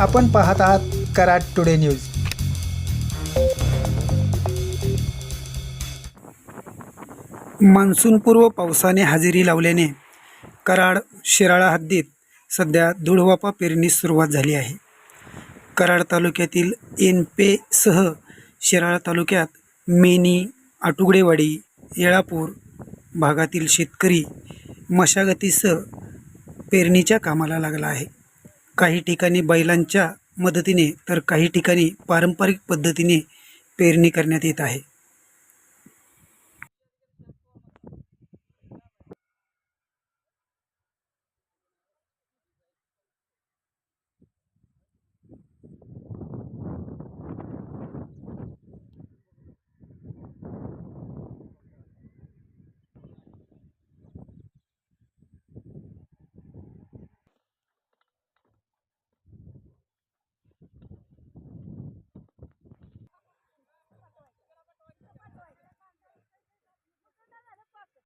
आपण पाहत आहात कराड टुडे न्यूज. मान्सूनपूर्व पावसाने हजेरी लावल्याने कराड शिराळा हद्दीत सध्या धुळवापा पेरणीस सुरुवात झाली आहे. कराड तालुक्यातील एनपेसह शिराळा तालुक्यात मेनी आटुगडेवाडी येळापूर भागातील शेतकरी मशागतीसह पेरणीच्या कामाला लागला आहे. काही ठिकाणी बैलांच्या मदतीने तर काही ठिकाणी पारंपरिक पद्धतीने पेरणी करण्यात येत आहे.